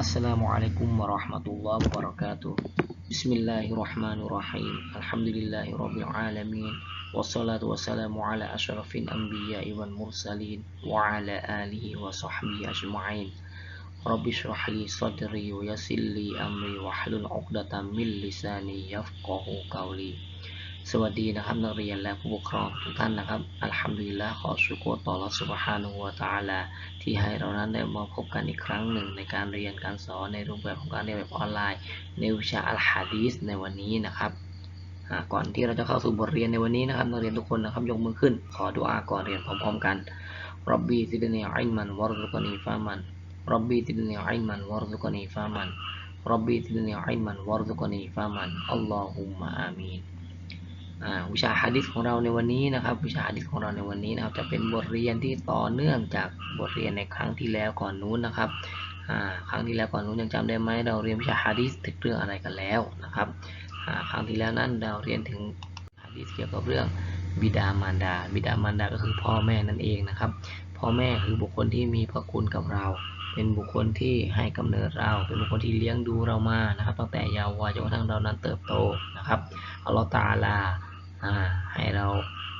السلام عليكم ورحمة الله وبركاته بسم الله الرحمن الرحيم الحمد لله رب العالمين والصلاة والسلام على أشرف الأنبياء والمرسلين وعلى آله وصحبه أجمعين رب اشرح لي صدري ويسر لي أمري واحلل عقدة من لساني يفقه قولي สวัสดีนะครับนักเรียนและผู้ปกครองทุกท่านนะครับอัลฮัมดุลิลละขอชุกรต่อรัสุบฮานุวะตาลาที่ให้เรานั้นได้มาพบกันอีกครั้งหนึ่งในการเรียนการสอนในรูปแบบของการเรียนแบบออนไลน์ ในวิชาอัลฮะดีษในวันนี้นะครับก่อนที่เราจะเข้าสู่บทเรียนในวันนี้นะครับนักเรียนทุกคนนะครับยกมือขึ้น ขอดุอาก่อนเรียนพร้อมๆกันรับบีซิดเนีอิมันวะรซุกนีฟามันรับบีซิดเนีอิมันวะรซุกนีฟามันรับบีซิดเนีอิมันวะรซุกนีฟามันอัลลอฮุมะอามีน วิชาฮะดิษของเราในวันนี้นะครับ วิชาฮะดิษของเราในวันนี้นะครับ จะเป็นบทเรียนที่ต่อเนื่องจากบทเรียนในครั้งที่แล้วก่อนนู้นนะครับครั้งที่แล้วก่อนนู้นยังจำได้ไหมเราเรียนวิชาฮะดิษถึงเรื่องอะไรกันแล้วนะครับครั้งที่แล้วนั้นเราเรียนถึงฮะดิษเกี่ยวกับเรื่องบิดามารดา บิดามารดาก็คือพ่อแม่นั่นเองนะครับ พ่อแม่คือบุคคลที่มีพระคุณกับเราเป็นบุคคลที่ให้กำเนิดเรา เป็นบุคคลที่เลี้ยงดูเรามานะครับ ตั้งแต่เยาว์วัยจนกระทั่งเรานั้นเติบโตนะครับอัลลอฮฺตาลาา ให้เรา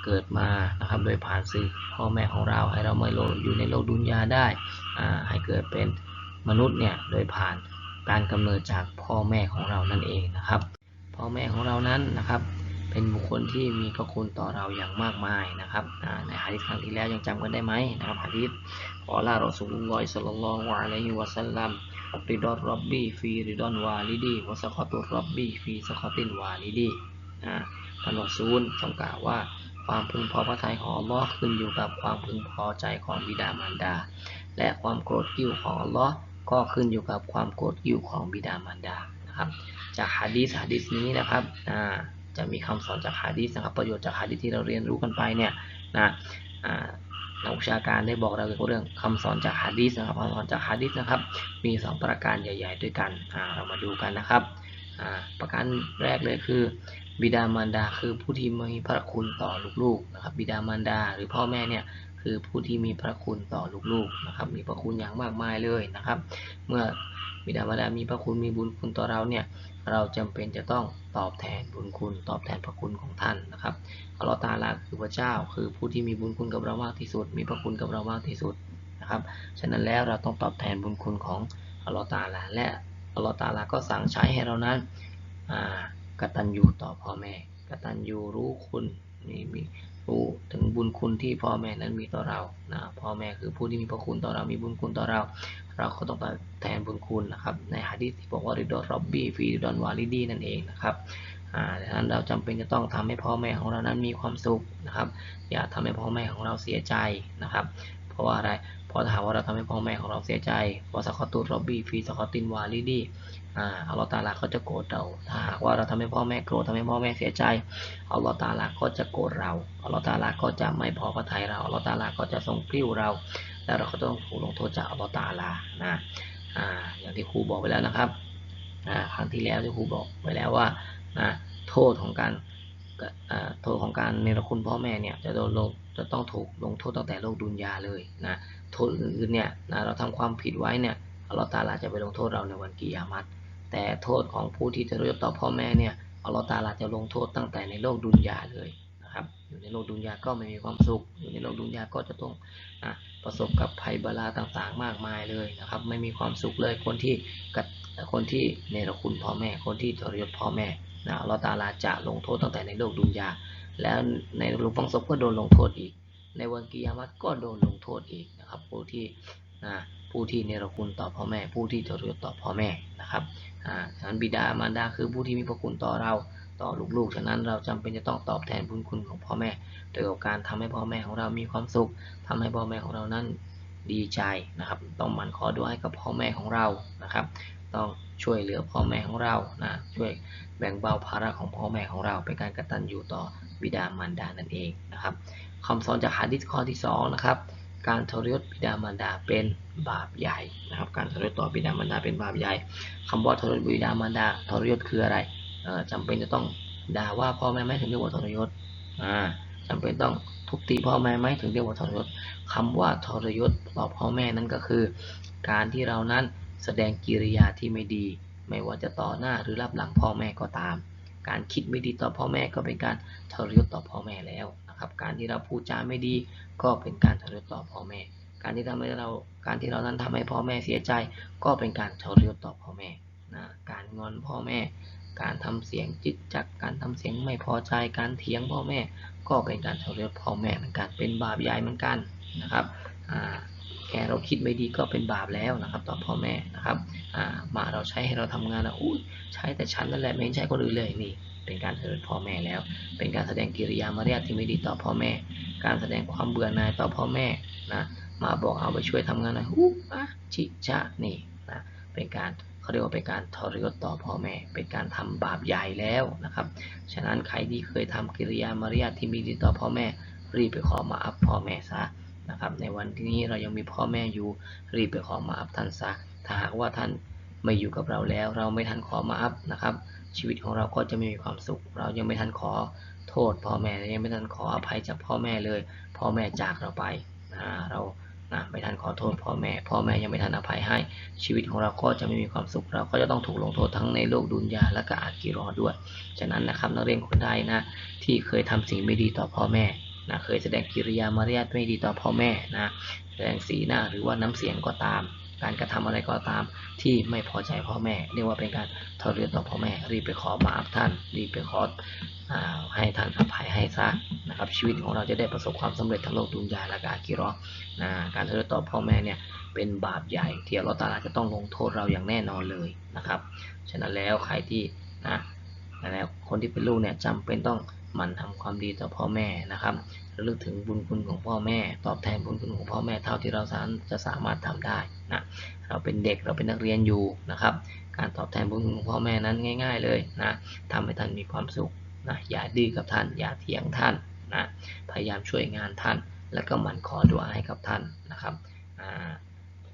เกิดมานะครับโดยผ่านสื่อพ่อแม่ของเราให้เรามาโลอยู่ในโลกดุนยาได้ให้เกิดเป็นมนุษย์เนี่ยโดยผ่านการกำเนิดจากพ่อแม่ของเรานั่นเองนะครับ พ่อแม่ของเรานั้นนะครับเป็นบุคคลที่มีพระคุณต่อเราอย่างมากมายนะครับในฮะดิษครั้งที่แล้วยังจำกันได้ไหมนะครับฮะดิษขอลารอสูลุลลอฮิศ็อลลัลลอฮุอะลัยฮิวะซัลลัมริดอนรับบีฟีริดอนวาลิดีวะสกอตุรรับบีฟีสกอตินวาลิดีอ่า ท่านรอซูลทรงกล่าวว่า ความพึงพอพระทัยของอัลลอฮ์ขึ้นอยู่กับความพึงพอใจของบิดามารดา และความโกรธกิ้วของอัลลอฮ์ก็ขึ้นอยู่กับความโกรธกิ้วของบิดามารดานะครับ จากฮะดีษฮะดีษนี้นะครับจะมีคำสอนจากฮะดีษนะครับประโยชน์จากฮะดีษที่เราเรียนรู้กันไปเนี่ยนะนักวิชาการได้บอกเราเกี่ยวกับเรื่องคำสอนจากฮะดีษนะครับคำสอนจากฮะดีษนะครับ มีสองประการใหญ่ ๆ ด้วยกันเรามาดูกันนะครับประการแรกเลยคือ บิดามารดาคือผู้ที่มีพระคุณต่อลูกๆนะครับ บิดามารดาหรือพ่อแม่เนี่ยคือผู้ที่มีพระคุณต่อลูกๆนะครับ มีพระคุณอย่างมากมายเลยนะครับ เมื่อบิดามารดามีพระคุณมีบุญคุณต่อเราเนี่ยเราจำเป็นจะต้องตอบแทนบุญคุณ ตอบแทนพระคุณของท่านนะครับอัลลอฮฺตาลาคือพระเจ้า คือผู้ที่มีบุญคุณกับเรามากที่สุด มีพระคุณกับเรามากที่สุดนะครับ ฉะนั้นแล้วเราต้องตอบแทนบุญคุณของอัลลอฮฺตาลาและอัลลอฮฺตาลาก็สั่งใช้ให้เรานั้นอ่า กตัญญูต่อพ่อแม่ กตัญญูรู้คุณมีมีรู้ถึงบุญคุณที่พ่อแม่นั้นมีต่อเรานะพ่อแม่คือผู้ที่มีพระคุณต่อเรามีบุญคุณต่อเรา เราก็ต้องตอบแทนบุญคุณนะครับ ในฮะดีษที่บอกว่าริดอนร็อบบี้ฟีดอนวาลิดีนั่นเองนะครับดังนั้นเราจำเป็นจะต้องทำให้พ่อแม่ของเรานั้นมีความสุขนะครับ อย่าทำให้พ่อแม่ของเราเสียใจนะครับ เพราะว่าอะไรเพราะถ้าหากว่าเราทำให้พ่อแม่ของเราเสียใจวาสคอตุร็อบบี้ฟีสคอตินวาลิดี อ่าอัลลอฮฺตาลาก็จะโกรธเราถ้าหากว่าเราทำให้พ่อแม่โกรธทำให้พ่อแม่เสียใจอัลลอฮฺตาลาก็จะโกรธเราอัลลอฮฺตาลาก็จะไม่พอพระทัยเราอัลลอฮฺตาลาก็จะทรงกลิ้วเรา แล้วเราก็ต้องถูกลงโทษจากอัลลอฮฺตาลานะอ่าอย่างที่ครูบอกไปแล้วนะครับอ่าครั้งที่แล้วที่ครูบอกไปแล้วว่านะโทษของการอ่าโทษของการเนรคุณพ่อแม่เนี่ยจะโดนลงจะต้องถูกลงโทษตั้งแต่โลกดุนยาเลยนะโทษอื่นๆเนี่ยนะเราทำความผิดไว้เนี่ยอัลลอฮฺตาลาจะไปลงโทษเราในวันกิยามัต แต่โทษของผู้ที่จะรู้ต่อพ่อแม่เนี่ยอัลลอฮฺตาลาจะลงโทษตั้งแต่ในโลกดุนยาเลยนะครับ อยู่ในโลกดุนยาก็ไม่มีความสุข อยู่ในโลกดุนยาก็จะต้องอะประสบกับภัยบาลาต่างๆ มากมายเลยนะครับ ไม่มีความสุขเลยคนที่กัดคนที่เนรคุณพ่อแม่ คนที่ทรยศพ่อแม่นะอัลลอฮฺตาลาจะลงโทษตั้งแต่ในโลกดุนยา แล้วในรูปฟังศพก็โดนลงโทษอีก ในวันกิยามัตก็โดนลงโทษอีกนะครับผู้ที่นะ ผู้ที่เนรคุณต่อพ่อแม่ ผู้ที่ทรยศต่อพ่อแม่นะครับอ่าฉะนั้นบิดามารดาคือผู้ที่มีพระคุณต่อเราต่อลูกๆ ฉะนั้นเราจำเป็นจะต้องตอบแทนบุญคุณของพ่อแม่โดยการทำให้พ่อแม่ของเรามีความสุขทำให้พ่อแม่ของเรานั้นดีใจนะครับ ต้องมันขอดูให้กับพ่อแม่ของเรานะครับ ต้องช่วยเหลือพ่อแม่ของเรานะช่วยแบ่งเบาภาระของพ่อแม่ของเรา เป็นการกตัญญูต่อบิดามารดานั่นเองนะครับคำสอนจากหะดีษข้อที่สองนะครับ การทรยศบิดามารดาเป็นบาปใหญ่นะครับ การทรยศต่อบิดามารดาเป็นบาปใหญ่คำว่าทรยศบิดามารดาทรยศคืออะไรเอ่อจำเป็นจะต้องด่าว่าพ่อแม่ไหมถึงเรียกว่าทรยศอ่าจำเป็นต้องทุบตีพ่อแม่ไหมถึงเรียกว่าทรยศคำว่าทรยศต่อพ่อแม่นั้นก็คือ การที่เรานั้นแสดงกิริยาที่ไม่ดี ไม่ว่าจะต่อหน้าหรือรับหลังพ่อแม่ก็ตาม การคิดไม่ดีต่อพ่อแม่ก็เป็นการทรยศต่อพ่อแม่แล้วนะครับ การที่เราพูดจาไม่ดี ก็เป็นการทรยศต่อพ่อแม่ การที่ทำให้เราการที่เรานั้นทำให้พ่อแม่เสียใจ ก็เป็นการทรยศต่อพ่อแม่นะการงอนพ่อแม่ การทำเสียงจิตจักการทำเสียงไม่พอใจการเถียงพ่อแม่ ก็เป็นการทรยศพ่อแม่เหมือนกันเป็นบาปใหญ่เหมือนกันนะครับอ่า แค่เราคิดไม่ดีก็เป็นบาปแล้วนะครับต่อพ่อแม่นะครับมาเราใช้ให้เราทำงานนะอุ้ยใช้แต่ฉันนั่นแหละไม่ใช้คนอื่นเลยนี่ เป็นการทรยศพ่อแม่แล้ว เป็นการแสดงกิริยามารยาทที่ไม่ดีต่อพ่อแม่ การแสดงความเบื่อหน่ายต่อพ่อแม่นะมาบอกเอาไปช่วยทำงานนะอู้อะชิชะนี่นะเป็นการเขาเรียกว่าเป็นการทรยศต่อพ่อแม่ เป็นการทำบาปใหญ่แล้วนะครับ ฉะนั้นใครที่เคยทำกิริยามารยาทที่ไม่ดีต่อพ่อแม่ รีบไปขอมาอัพพ่อแม่ซะ นะครับ ในวันที่นี้เรายังมีพ่อแม่อยู่รีบไปขอมาอัพท่านซะถ้าหากว่าท่านไม่อยู่กับเราแล้ว เราไม่ทันขอมาอัพนะครับ ชีวิตของเราก็จะไม่มีความสุข เรายังไม่ทันขอโทษพ่อแม่ยังไม่ทันขออภัยจากพ่อแม่เลย พ่อแม่จากเราไปนะเรานะไม่ทันขอโทษพ่อแม่ พ่อแม่ยังไม่ทันอภัยให้ ชีวิตของเราก็จะไม่มีความสุข เราก็จะต้องถูกลงโทษทั้งในโลกดุนยาและก็อากิรอด้วย ฉะนั้นนะครับนักเรียนคนใดนะที่เคยทำสิ่งไม่ดีต่อพ่อแม่ นะเคยแสดงกิริยามารยาทไม่ดีต่อพ่อแม่นะแสดงสีหน้าหรือว่าน้ำเสียงก็ตาม การกระทำอะไรก็ตาม ที่ไม่พอใจพ่อแม่ เรียกว่าเป็นการทรยศต่อพ่อแม่ รีบไปขอมาอัพท่าน รีบไปขออให้ท่านอภัยให้ซะนะครับชีวิตของเราจะได้ประสบความสำเร็จทั้งโลกดุนยาและก็อากิรอนะการทรยศต่อพ่อแม่เนี่ยเป็นบาปใหญ่ที่อัลเลอฮฺตาลาจะต้องลงโทษเราอย่างแน่นอนเลยนะครับฉะนั้นแล้วใครที่นะแล้วคนที่เป็นลูกเนี่ยจำเป็นต้องหมั่นทำความดีต่อพ่อแม่นะครับ ระลึกถึงบุญคุณของพ่อแม่ ตอบแทนบุญคุณของพ่อแม่เท่าที่เราสามจะสามารถทำได้นะเราเป็นเด็กเราเป็นนักเรียนอยู่นะครับ การตอบแทนบุญคุณของพ่อแม่นั้นง่าย ๆ เลยนะทำให้ท่านมีความสุขนะอย่าดื้อกับท่าน อย่าเถียงท่านนะพยายามช่วยงานท่าน แล้วก็หมั่นขอดุอาให้กับท่านนะครับอ่า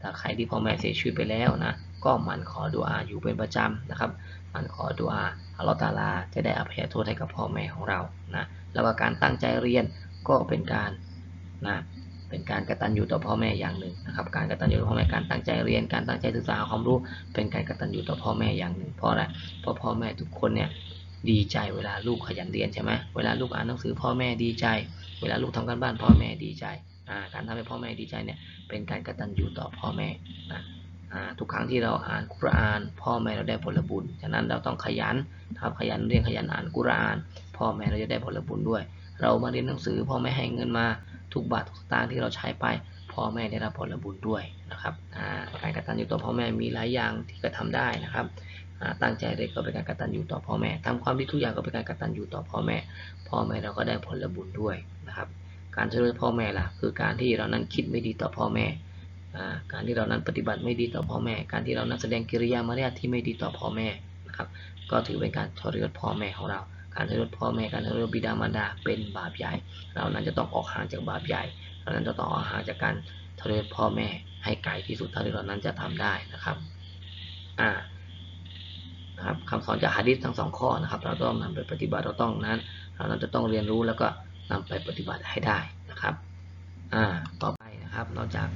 ถ้าใครที่พ่อแม่เสียชีวิตไปแล้วนะก็หมั่นขอดุอาอยู่เป็นประจำนะครับหมั่นขอดุอาอัลลอฮฺตาลาจะได้อภัยโทษให้กับพ่อแม่ของเรานะแล้วก็การตั้งใจเรียน ก็เป็นการนะเป็นการกระตัญญูต่อพ่อแม่อย่างหนึ่งนะครับ การกระตัญญูต่อพ่อแม่การตั้งใจเรียน การตั้งใจศึกษาความรู้ เป็นการกระตัญญูต่อพ่อแม่อย่างหนึ่งเพราะอะไรเพราะพ่อแม่ทุกคนเนี่ยดีใจเวลาลูกขยันเรียนใช่ไหมเวลาลูกอ่านหนังสือพ่อแม่ดีใจ เวลาลูกทำการบ้านพ่อแม่ดีใจการทำให้พ่อแม่ดีใจเนี่ยเป็นการกระตัญญูต่อพ่อแม่นะทุกครั้งที่เราอ่านกุรอาน พ่อแม่เราได้ผลบุญ ฉะนั้นเราต้องขยันครับขยันเรียนขยันอ่านกุรอาน พ่อแม่เราจะได้ผลบุญด้วย เรามาเรียนหนังสือพ่อแม่ให้เงินมาทุกบาททุกสตางค์ที่เราใช้ไปพ่อแม่ได้รับผลบุญด้วยนะครับอ่าการกตัญญูต่อพ่อแม่มีหลายอย่างที่กระทำได้นะครับตั้งใจเรียนก็เป็นการกตัญญูต่อพ่อแม่ทำความดีทุกอย่างก็เป็นการกตัญญูต่อพ่อแม่ พ่อแม่เราก็ได้ผลบุญด้วยนะครับการช่วยเหลือพ่อแม่ล่ะคือการที่เรานั้นคิดไม่ดีต่อพ่อแม่การที่เรานั้นปฏิบัติไม่ดีต่อพ่อแม่ การที่เรานั้นแสดงกิริยามารยาทที่ไม่ดีต่อพ่อแม่นะครับก็ถือเป็นการทรยศพ่อแม่ของเรา การทรยศพ่อแม่การทรยศบิดามารดาเป็นบาปใหญ่ เรานั้นจะต้องออกห่างจากบาปใหญ่ เรานั้นจะต้องออกห่างจากการทรยศพ่อแม่ให้ไกลที่สุดเท่าที่เรานั้นจะทำได้นะครับอ่านะครับคำสอนจากฮะดิษทั้งสองข้อนะครับ เราต้องนำไปปฏิบัติเราต้องนั้น เรานั้นจะต้องเรียนรู้แล้วก็นำไปปฏิบัติให้ได้นะครับอ่าต่อไปนะครับ นอกจาก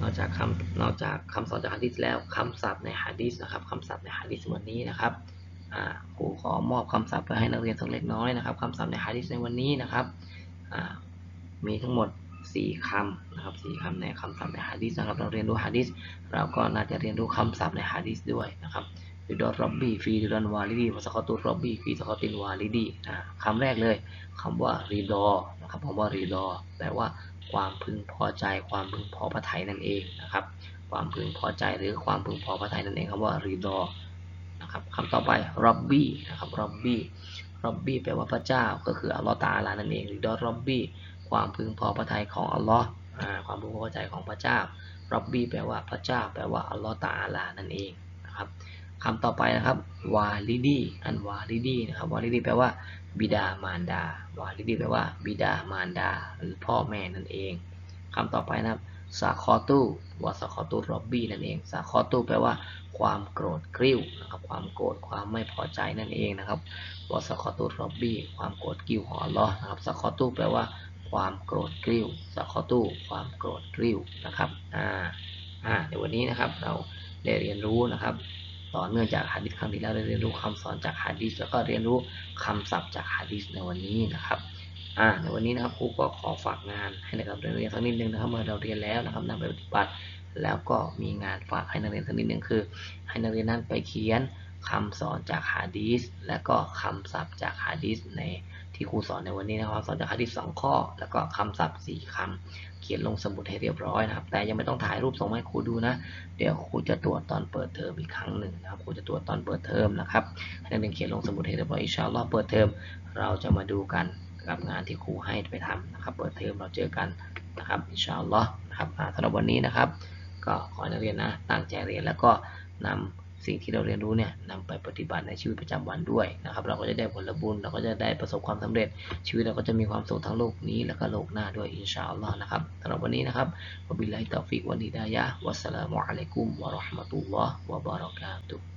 นอกจากคำนอกจากคำสอนจากฮะดิษแล้วคำศัพท์ในฮะดิษนะครับคำศัพท์ในฮะดิษวันนี้นะครับ ครูขอมอบคำศัพท์ไปให้นักเรียนสักเล็กน้อยนะครับคำศัพท์ในฮะดิษในวันนี้นะครับมีทั้งหมด 4คำนะครับสี่คำในคำศัพท์ในฮะดิษนะครับเราเรียนรู้ฮะดิษเราก็น่าจะเรียนรู้คำศัพท์ในฮะดิษด้วยนะครับริดอรอบบี้ฟีริดอนวาลิดีวสกอตุรอบบี้ฟีสกอตินวาลิดีอ่าคำแรกเลยคำว่ารีดอนะครับคำว่ารีดอแปลว่าความพึงพอใจ ความพึงพอพระทัยนั่นเองนะครับ ความพึงพอใจหรือความพึงพอพระทัยนั่นเองคำว่ารีดอ นะครับคำต่อไปรอบบี้นะครับรอบบี้รอบบี้แปลว่าพระเจ้าก็คืออัลลอฮ์ตาอาลานั่นเองหริดอรอบบี้ความพึงพอพระทัยของอัลลอฮ์ความพึงพอพระทัยของพระเจ้ารอบบี้แปลว่าพระเจ้า แปลว่าอัลลอฮ์ตาอาลานั่นเองนะครับคำต่อไปนะครับวาลิดีอันวาลิดีนะครับวาลิดีแปลว่าบิดามารดาวาลิดีแปลว่าบิดามารดา หรือพ่อแม่นั่นเองคำต่อไปนะครับ สาคอตู้วาสาคอตู้รอบบี้นั่นเอง สาคอตู้แปลว่าความโกรธกริ้วนะครับความโกรธความไม่พอใจนั่นเองนะครับวาสาคอตู้รอบบี้ความโกรธกริ้วของอัลลอฮ์นะครับสาคอตู้แปลว่าความโกรธกริ้วสาคอตู้ความโกรธกริ้วนะครับอ่าอ่าในวันนี้นะครับเราได้เรียนรู้นะครับต่อเนื่องจากฮะดิษครั้งที่แล้วได้เรียนรู้คำสอนจากฮะดิษแล้วก็เรียนรู้คำศัพท์จากฮะดิษในวันนี้นะครับ อ่าในวันนี้นะครับครูก็ขอฝากงานให้นักเรียนสักนิดนึงนะครับเมื่อเราเรียนแล้วนะครับนำไปปฏิบัติ แล้วก็มีงานฝากให้นักเรียนสักนิดนึงคือ ให้นักเรียนนั้นไปเขียนคำสอนจากฮะดีษและก็คำศัพท์จากฮะดีษในที่ครูสอนในวันนี้นะครับสอนจากฮะดีษสองข้อ แล้วก็คำศัพท์สี่คำเขียนลงสมุดให้เรียบร้อยนะครับ แต่ยังไม่ต้องถ่ายรูปส่งมาให้ครูดูนะ เดี๋ยวครูจะตรวจตอนเปิดเทอมอีกครั้งหนึ่งนะครับครูจะตรวจตอนเปิดเทอมนะครับให้นักเรียนเขียนลงสมุดให้เรียบร้อยอิชาอัลอเปิดเทอมเราจะมาดูกัน กับงานที่ครูให้ไปทำนะครับ เปิดเทอมเราเจอกันนะครับอินชาอัลลอฮ์นะครับสำหรับวันนี้นะครับ ก็ขอให้นักเรียนนะตั้งใจเรียนแล้วก็นำสิ่งที่เราเรียนรู้เนี่ยนำไปปฏิบัติในชีวิตประจำวันด้วยนะครับ เราก็จะได้ผลบุญเราก็จะได้ประสบความสำเร็จ ชีวิตเราก็จะมีความสุขทั้งโลกนี้แล้วก็โลกหน้าด้วยอินชาอัลลอฮ์นะครับสำหรับวันนี้นะครับวบิลลาฮิตอฟิกวันฮิดายะวัสสลามุอะลัยกุมวะราะห์มะตุลลอฮ์วะบารอกาตุฮ์